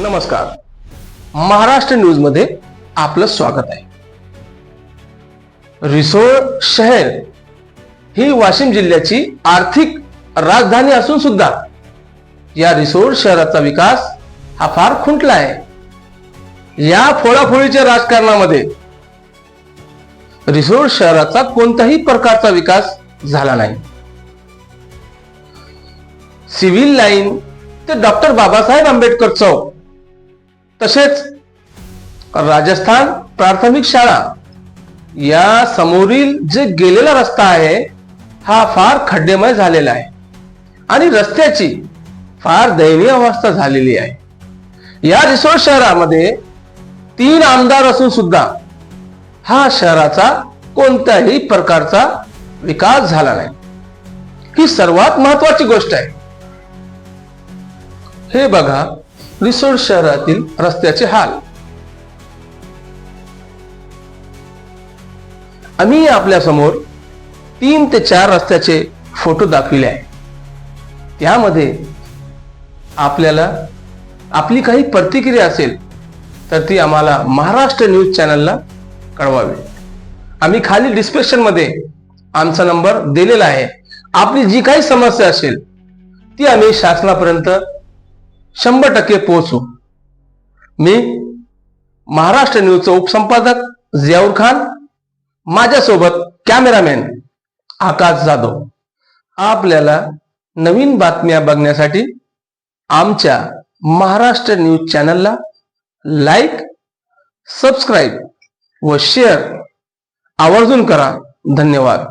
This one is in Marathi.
नमस्कार. महाराष्ट्र न्यूजमध्ये आपलं स्वागत आहे. रिसोळ शहर ही वाशिम जिल्ह्याची आर्थिक राजधानी असून सुद्धा या रिसोड शहराचा विकास हा फार खुंटला आहे. या फोडाफोडीच्या राजकारणामध्ये रिसोड शहराचा कोणताही प्रकारचा विकास झाला नाही. सिव्हिल लाईन ते डॉक्टर बाबासाहेब आंबेडकर चौक तसेच राजस्थान प्राथमिक शाळा या समोरील जे गेलेला रस्ता आहे हा फार खड्डेमय झालेला आहे. आणि रस्त्याची फार दयनीय अवस्था झालेली आहे. या रिसोड शहरामध्ये तीन आमदार असून सुद्धा हा शहराचा कोणत्याही प्रकारचा विकास झाला नाही. ही सर्वात महत्वाची गोष्ट आहे. हे बघा रिसोड शहरातील रस्त्याचे हाल. आम्ही आपल्यासमोर तीन ते चार रस्त्याचे फोटो दाखविले आहे त्यामध्ये आपल्याला आपली काही प्रतिक्रिया असेल तर ती आम्हाला महाराष्ट्र न्यूज चॅनलला कळवावी. आम्ही खाली डिस्क्रिप्शनमध्ये आमचा नंबर दिलेला आहे. आपली जी काही समस्या असेल ती आम्ही शासनापर्यंत शंभर टक्के पोहोचू. मी महाराष्ट्र न्यूजचा उपसंपादक जियाऊर खान माझ्यासोबत कॅमेरामॅन आकाश जाधव. आपल्याला नवीन बातम्या बघण्यासाठी आमच्या महाराष्ट्र न्यूज चॅनलला लाईक सबस्क्राईब व शेअर आवर्जून करा. धन्यवाद.